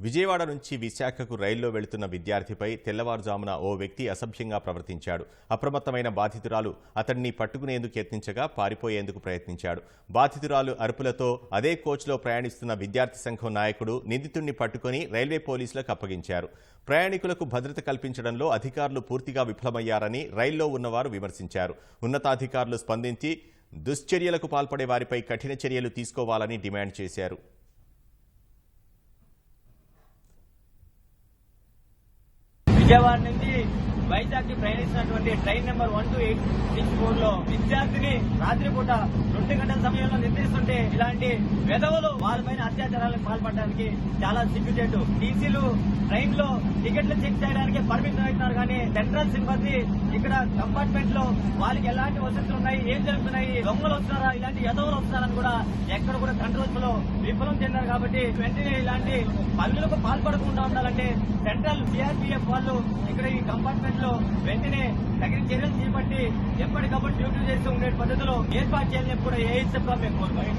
విజయవాడ నుంచి విశాఖకు రైల్లో వెళుతున్న విద్యార్థిపై తెల్లవారుజామున ఓ వ్యక్తి అసభ్యంగా ప్రవర్తించాడు. అప్రమత్తమైన బాధితురాలు అతడిని పట్టుకునేందుకు యత్నించగా పారిపోయేందుకు ప్రయత్నించాడు. బాధితురాలు అరుపులతో అదే కోచ్లో ప్రయాణిస్తున్న విద్యార్థి సంఘం నాయకుడు నిందితుడిని పట్టుకుని రైల్వే పోలీసులకు అప్పగించారు. ప్రయాణికులకు భద్రత కల్పించడంలో అధికారులు పూర్తిగా విఫలమయ్యారని రైల్లో ఉన్నవారు విమర్శించారు. ఉన్నతాధికారులు స్పందించి దుశ్చర్యలకు పాల్పడే వారిపై కఠిన చర్యలు తీసుకోవాలని డిమాండ్ చేశారు. విజయవాడ నుంచి వైజాగ్కి ప్రయాణించినటువంటి train number one two eight six ఫోర్లో విద్యార్థిని రాత్రిపూట రెండు గంటల సమయంలో నిద్రిస్తుంటే ఇలాంటి వెధవలు వాళ్ళపైన అత్యాచారాలకు పాల్పడడానికి చాలా సిగ్గుచేటు టీసీలు ట్రైన్లో టికెట్లు చెక్ చేయడానికి పర్మిషన్ అవుతున్నారు కానీ సెంట్రల్ సిబ్బంది ఇక్కడ కంపార్ట్మెంట్లో వాళ్ళకి ఎలాంటి వసతులు ఉన్నాయి ఏం జరుగుతున్నాయి దొంగలు వస్తున్నారా ఇలాంటి యదవులు వస్తున్నారని కూడా ఎక్కడ కూడా కంట్రోల్స్లో విఫలం చెందారు కాబట్టి వెంటనే ఇలాంటి పనులకు పాల్పడకుండా ఉండాలంటే సెంట్రల్ సిఆర్పీఎఫ్ వాళ్ళు ఇక్కడ ఈ కంపార్ట్మెంట్లో వెంటనే తగిన చర్యలు చేపట్టి ఎప్పటికప్పుడు డ్యూటీ చేస్తూ ఉండే పద్ధతిలో ఏర్పాటు చేయాలని కూడా ఏఎస్ఎఫ్గా మేము కోరుకోవాలి